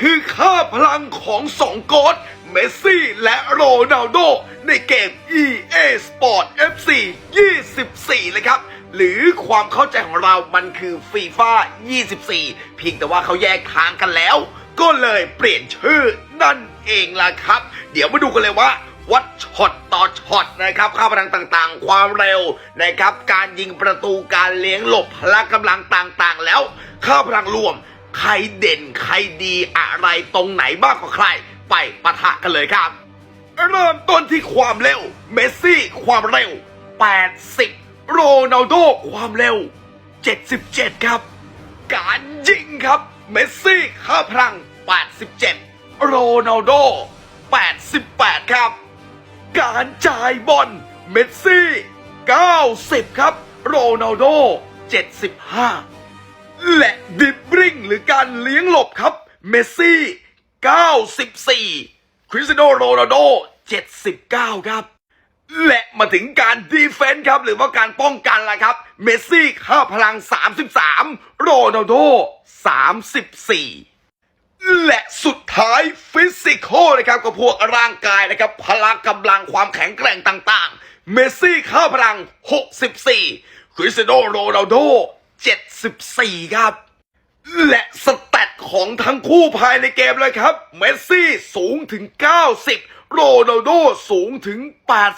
คือค่าพลังของสองโกดเมสซี่และโรนัลโด ในเกม EA Sport FC 24 เลยครับ หรือความเข้าใจของเรามันคือฟีฟ่า24 เพียงแต่ว่าเขาแยกทางกันแล้ว ก็เลยเปลี่ยนชื่อนั่นเองล่ะครับ เดี๋ยวมาดูกันเลยว่าวัดช็อตต่อช็อตนะครับค่าพลังต่างๆ ความเร็วนะครับ การยิงประตูการเลี้ยงหลบพละกำลังต่างๆ แล้วค่าพลังรวม ใครเด่นใครดีอะไรตรงไหนบ้างกว่าใคร ไปปะทะกันเลยครับ เริ่มต้นที่ความเร็ว เมสซี่ความเร็ว 80 โรนัลโดความเร็ว 77 ครับ การยิงครับ เมสซี่ค่าพลัง 87 โรนัลโด 88 ครับ การจ่ายบอลเมสซี่ 90 ครับ โรนัลโด 75 และดิบริง เมสซี่ 94 คริสตียโนโรนัลโด 79 ครับ และมาถึงการดีเฟนส์ครับ หรือว่าการป้องกันละครับ เมสซี่ค่าพลัง 33 โรนัลโด 34และสุดท้ายฟิสิกอลนะครับก็พวกร่างกายนะครับพละกำลังความแข็งแกร่งต่างๆ เมสซี่ค่าพลัง 64 คริสเตียโนโรนัลโด 74 ครับ และสแต ของทั้งคู่ภายในเกมเลยครับ เมสซี่สูงถึง 90 โรนัลโดสูงถึง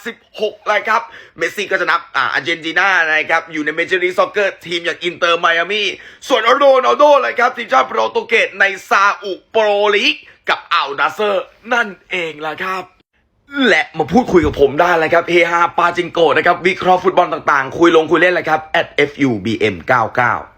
86 เลยครับ เมสซี่ก็จะนับอ่าอาร์เจนตินานะครับ อยู่ในเมเจอร์ลีกซ็อกเกอร์ทีมอย่างอินเตอร์ไมอามีส่วนโรนัลโดเลยครับ ทีมชาติโปรตุเกสในซาอุโปรลีกกับอัลดาเซอร์ นั่นเองล่ะครับและมาพูดคุยกับผมได้เลยครับเฮฮาปาจิงโกะนะครับ วิเคราะห์ฟุตบอลต่างๆ คุยลงคุยเล่นเลยครับ at fubm99